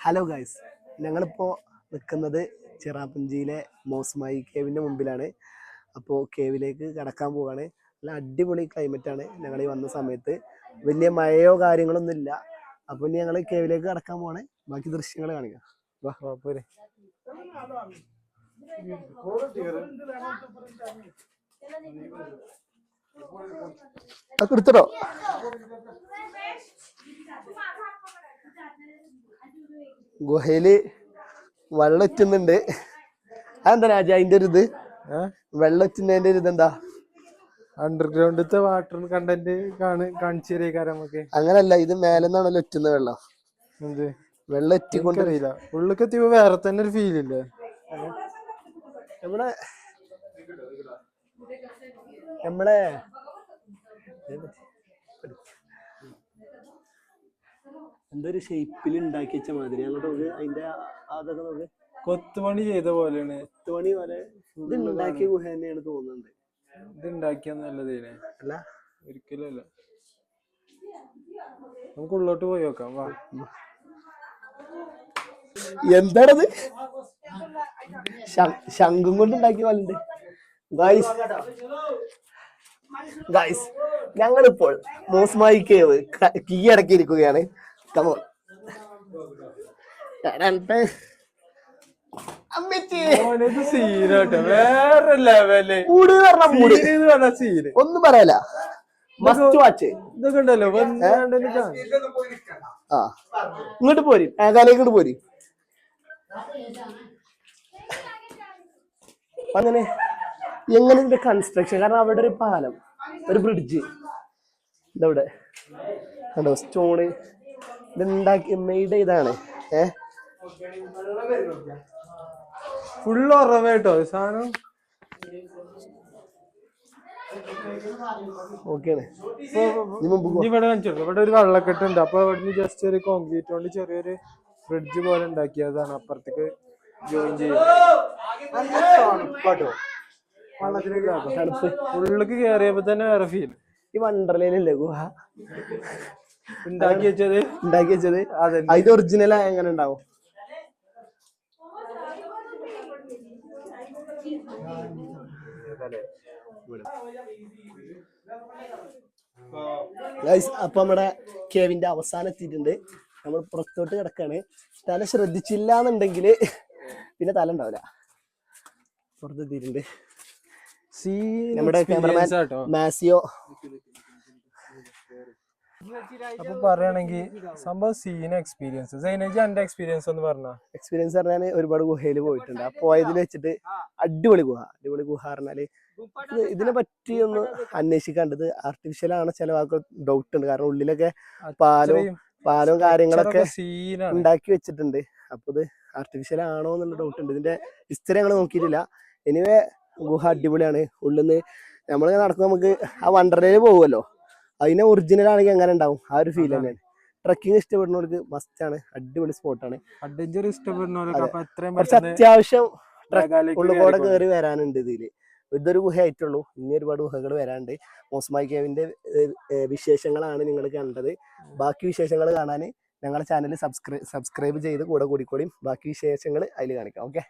Hello guys ഞങ്ങളിപ്പോൾ നിൽക്കുന്നത് ചിറാപുഞ്ചിയിലെ മോസ്മായി കേവിന്റെ മുമ്പിലാണ്. അപ്പോൾ കേവിലേക്ക് കടക്കാൻ പോവാണ്. നല്ല അടിപൊളി ക്ലൈമറ്റാണ് ഞങ്ങൾ ഈ വന്ന സമയത്ത്. വലിയ മഴയോ കാര്യങ്ങളൊന്നും ഇല്ല. അപ്പോൾ ഇനി ഞങ്ങൾ കേവിലേക്ക് കടക്കാൻ പോവാണ്. ബാക്കി ദൃശ്യങ്ങൾ കാണിക്കാം. വാ. പോരെ. അതൊക്കെ ഗുഹയിൽ വെള്ളം എത്തുന്നുണ്ട് അതെന്താ രാജ അതിന്റെ ഒരു ഇത്? വെള്ളം എത്തുന്നതിന്റെ ഒരു ഇതെന്താ? അണ്ടർഗ്രൗണ്ടിലത്തെ വാട്ടർ കണ്ടന്റ് കാണി കാണിച്ചു തരേക്കാരം നമുക്ക് അങ്ങനല്ല ഇത് മേലെ നിന്നാണല്ലോ എത്തുന്ന വെള്ളം. എന്ത്? വെള്ളം എത്തിക്കൊണ്ട് അറിയില്ല ഉള്ളിലേക്ക് എത്തിയപ്പോ വേറെ തന്നെ ഒരു ഫീൽ ഇല്ലേ? നമ്മളെ നമ്മളെ എന്തൊരു ഷേപ്പിൽ ഉണ്ടാക്കി വെച്ച മാതിരി അങ്ങോട്ട് നോക്ക് അതിന്റെ അതൊക്കെ നോക്ക്. കൊത്തുപണി ചെയ്ത പോലെയാണ്. കൊത്തുപണി പോലെ ഇത് ഉണ്ടാക്കിയ ഗുഹ തന്നെയാണ് തോന്നുന്നത്. ഇത് ഉണ്ടാക്കിയ നല്ലതേനെ. അല്ല? ഒരിക്കലും അല്ല. നമുക്ക് ഉള്ളോട്ട് പോയി നോക്കാം. വാ. എന്താണത്? ശംഖും കൊണ്ട് ഉണ്ടാക്കിയ പോലുണ്ട് ഗായ്സ് ഗായ്സ് ഞങ്ങളിപ്പോൾ മോസ്മായി കേവ് കീഴടക്കിയിരിക്കുകയാണ് കമോൺ വേറെ ലെവൽ മൂട് പറഞ്ഞ മൂട്. സീന് എന്ന് പറഞ്ഞ സീന് ഒന്നും പറയല മസ്റ്റ് വാച്ച് ഇതൊക്കെ ഉണ്ടല്ലോ. വന്നാണ്ടെന്ന് കാണാം. ആ. ഇങ്ങോട്ട് പോരി. മേഘാലയ ഇങ്ങോട്ട് പോരി. അങ്ങനെ എങ്ങനെ ഇതിന്റെ കൺസ്ട്രക്ഷൻ കാരണം അവിടെ ഒരു പാലം ഒരു ബ്രിഡ്ജ് ഇതവിടെ. കണ്ടോ സ്റ്റോണ് ഇതുണ്ടാക്കി മെയ്ഡ് ഇതാണ്. ഏ? ഫുള്ള് ഉറവ കേട്ടോ സാധനം. ഓക്കെയാണ് ഇവിടെ ഒരു വെള്ളക്കെട്ടുണ്ട് അപ്പൊ ഇവിടുന്ന് ജസ്റ്റ് ഒരു കോൺക്രീറ്റ് കൊണ്ട് ചെറിയൊരു ഫ്രിഡ്ജ് പോലെ ഉണ്ടാക്കിയതാണ്. അപ്പുറത്തേക്ക് ജോയിൻ ചെയ്യും. വെള്ളത്തിലേക്ക് ഉള്ളിലേക്ക് കയറിയപ്പോ തന്നെ വേറെ ഫീൽ ഈ വണ്ടർലയിലല്ലേ ഗുഹ? ഉണ്ടാക്കി വെച്ചത്? ഉണ്ടാക്കി വെച്ചത്. അതെ ഇത് ഒറിജിനൽ എങ്ങനെ ഉണ്ടാവും? അപ്പൊ നമ്മുടെ കേവിന്റെ അവസാനം എത്തിയിട്ടുണ്ട്. നമ്മൾ പുറത്തോട്ട് കിടക്കാണ്. തല ശ്രദ്ധിച്ചില്ല എന്നുണ്ടെങ്കിൽ പിന്നെ തല ഉണ്ടാവില്ല. പുറത്തെത്തിയിട്ടുണ്ട് സീ നമ്മുടെ ക്യാമറമാൻ മാസിയോ. അപ്പൊ പറയുകയാണെങ്കിൽ സംഭവം സീന എക്സ്പീരിയൻസ് സൈനജി എന്റെ എക്സ്പീരിയൻസ് എന്ന് പറഞ്ഞ? എക്സ്പീരിയൻസ് പറഞ്ഞാൽ ഒരുപാട് ഗുഹയിൽ പോയിട്ടുണ്ട്. ആ പോയതിൽ വെച്ചിട്ട് അടിപൊളി ഗുഹ. അടിപൊളി ഗുഹ പറഞ്ഞാൽ ഇതിനെ പറ്റി ഒന്ന് അന്വേഷിക്കേണ്ടത് ആർട്ടിഫിഷ്യൽ ആണ് ചില വാക്കുകൾ ഡൗട്ട് ഉണ്ട്. കാരണം ഉള്ളിലൊക്കെ പാലും പാലും കാര്യങ്ങളൊക്കെ സീനാണ് ഉണ്ടാക്കി വെച്ചിട്ടുണ്ട്. അപ്പൊ ഇത് ആർട്ടിഫിഷ്യൽ ആണോ എന്നുള്ള ഡൗട്ട് ഉണ്ട്. ഇതിന്റെ ഹിസ്റ്ററി ഞങ്ങൾ നോക്കിയിട്ടില്ല. എനിവേ ഗുഹ അടിപൊളിയാണ്. ഉള്ളിൽ നിന്ന് നമ്മളിങ്ങനെ നടക്കുമ്പോൾ നമുക്ക് ആ വണ്ടർലയിൽ പോകുമല്ലോ അതിനെ ഒറിജിനൽ ആണെങ്കിൽ അങ്ങനെ ഉണ്ടാവും. ആ ഒരു ഫീൽ തന്നെയാണ്. ട്രക്കിംഗ് ഇഷ്ടപ്പെടുന്നവർക്ക് മസ്റ്റ് ആണ്. അടിപൊളി സ്പോട്ട് ആണ്. എത്രയും കുറച്ച് അത്യാവശ്യം ഉള്ളുകൂടെ കയറി വരാനുണ്ട് ഇതിൽ. ഇതൊരു ഗുഹ ആയിട്ടുള്ളൂ ഇനി ഒരുപാട് ഗുഹകൾ വരാനുണ്ട്. മോസ്മായി കേവിന്റെ വിശേഷങ്ങളാണ് നിങ്ങൾ കണ്ടത്. ബാക്കി വിശേഷങ്ങൾ കാണാൻ ഞങ്ങളുടെ ചാനൽ സബ്സ്ക്രൈബ് സബ്സ്ക്രൈബ് ചെയ്ത് കൂടെ കൂടിക്കോളിയും. ബാക്കി വിശേഷങ്ങൾ അതിൽ കാണിക്കാം. ഓക്കെ